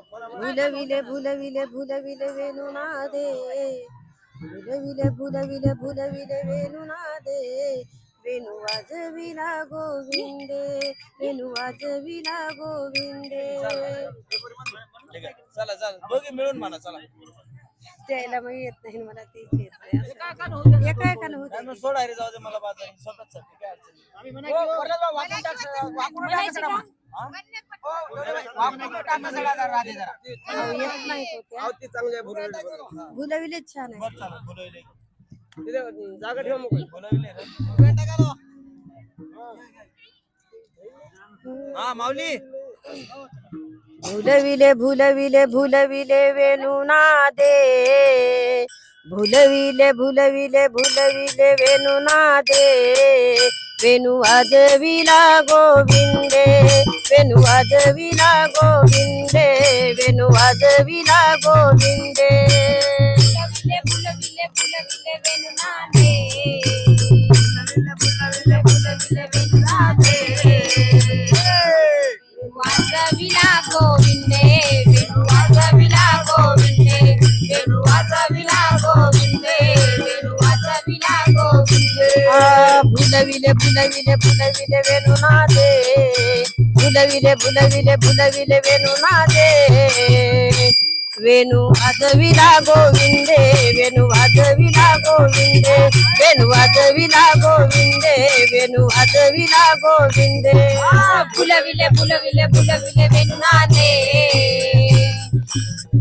भुलविले भुलविले भुलविले वेणुनादे। भुलविले भुलविले भुलविले वेणुनादे। वेणू वाजविला गोविंदे वेणू वाजविला गोविंदे. चला चला दोघे मिळून म्हणा चला. त्याला मग येत नाही मला तेच येत नाही. एका एकानं होत नाही, मग सोडा रे जाऊ दे मला बाजार. स्वतःच साठी काय अडचण नाही. हो, वरदान भाऊ, वाकून टाक सगळं, वाकून टाक सगळं. हा? येत छान आहे. जागा ठेवा. हा माऊली. भुलविले भुलविले भुलविले वेणुनादे भुलविले भुलविले भुलविले वेणुनादे वेणू वाजविला गोविंदे वेणू वाजविला गोविंदे वेणू वाजविला भुलविले भुलविले भुलविले वेणू नादे भुलविले भुलविले भुलविले वेणू नादे वेणू वाजविला गोविंदे वेणू वाजविला गोविंदे वेणू वाजविला गोविंदे वेणू वाजविला गोविंदे फुलविले फुलविले फुलविले वेणू नादे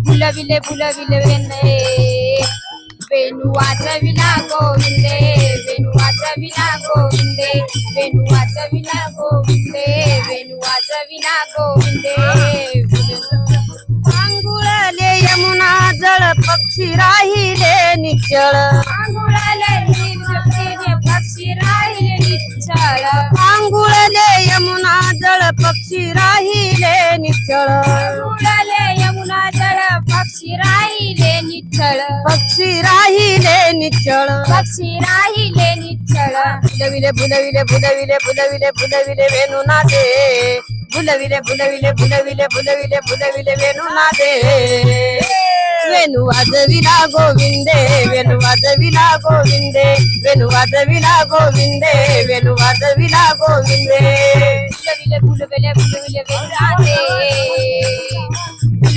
फुलविले फुलविले वेणे वेणू वाजविला गोविंदे वेणू वाजविला गोविंदे वेणू गोविंदे वाजविला गोविंदे आंघोळले यमुना जळ पक्षी राहिले निचळ आंघोळले पक्षी राहिले निचळ आंघोळले यमुना जळ पक्षी राहिले निचळ आंघोळले यमुना जळ पक्षी राहिले निचळ पक्षी राहिले निचळ पक्षी राहिले निचळ फुलविले फुलविले फुलविले फुलविले फुलविले वेणू नादे फुलविले फुलविले फुलविले फुलविले फुलविले वेणू नादे वेणू वाजविला गोविंदे वेणू वाजविला गोविंदे वेणू वाजविला गोविंदे वेणू वाजविला गोविंदे फुलविले फुलविले फुलविले वेणू नादे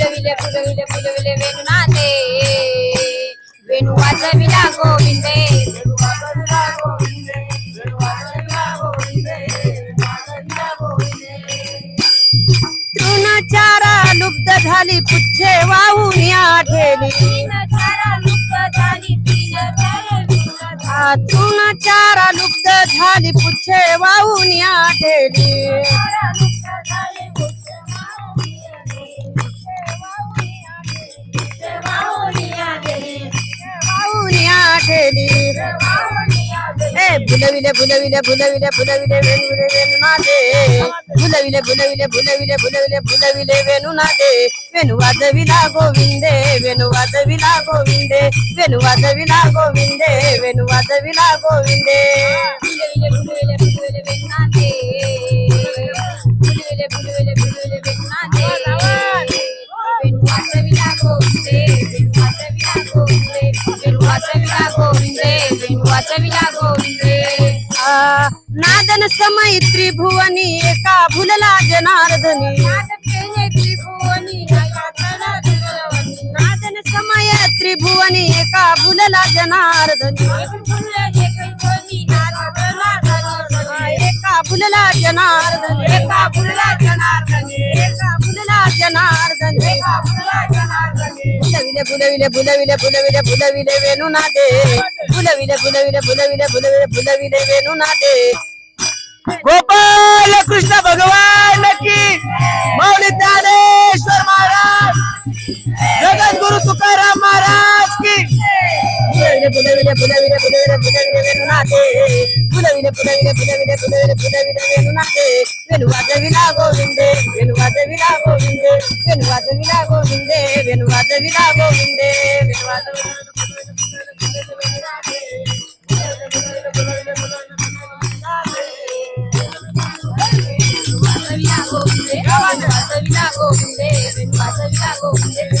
फुलविले फुलविले फुलविले वेणू नादे वेणू वाजविला गोविंदे वेणू वेणू वाजविला गोविंदे तृणचारा लुप्त झाली पुच्छे वाहून या ठेली तृणचारा लुप्त झाली पुच्छे वाहून या ठेली वाहून या ठेली ए फुलविले फुलविले फुलविले फुलविले वेणुले वेणू नादे फुलविले फुलविले फुलविले फुलविले फुलविले वेणू नादे वेणू वाजविला गोविंदे वेणू वाजविला गोविंदे वेणू वाजविला गोविंदे वेणू वाजविला गोविंदे गोविंदे. नादन समय त्रिभुवनी एका भुलला जनार्दनी. नादन समय त्रिभुवनी एका भुलला जनार्दनी. एका भुलला जनार्दनी. एका भुलला जनार्दनी. एका भुलला जनार्दनी. एका भुलला जनार्दनी. फुलविले फुलविले फुलविले फुलविले फुलविले वेणू नादे. फुलविले फुलविले फुलविले फुलविले फुलविले वेणू नादे. गोपाल कृष्ण भगवान की माऊली ज्ञानेश्वर महाराज जगद्गुरु तुकाराम महाराज की। फुलविले फुलविले फुलविले फुलविले फुलविले वेणू పులవిన పులవిన పులవిన పులవిన పులవిన వెనునందే వెనువదవిలా గోవిందే వెనువదవిలా గోవిందే వెనువదవిలా గోవిందే వెనువదవిలా గోవిందే వెనువద గోవిందే గోవిందే గోవిందే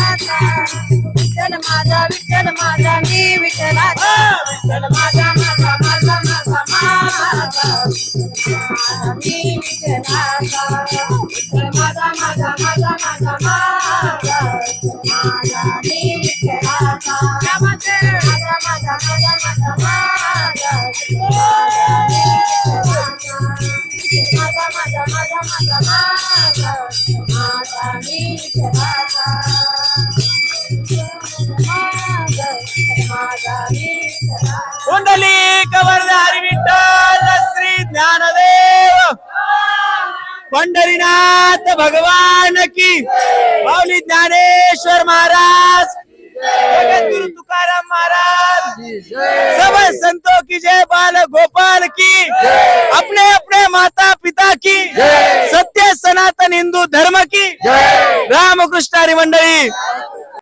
विठ्ठलाचा. विठ्ठल माझा विठ्ठल माझा मी विठ्ठलाचा. विठ्ठल माझा माझा माझा माझा माझा. मी विठ्ठलाचा. विठ्ठल माझा माझा माझा माझा माझा. माझा मी विठ्ठलाचा. कुंडली कवरधारी विठ्ठल श्री ज्ञानदेव. पंढरीनाथ भगवान की. माऊली ज्ञानेश्वर महाराज. जगद्गुरु तुकाराम महाराज. सब संतों की जय बाल गोपाल की. अपने अपने माता पिता की. सत्य सनातन हिंदू धर्म की. रामकृष्ण हरी मंडळी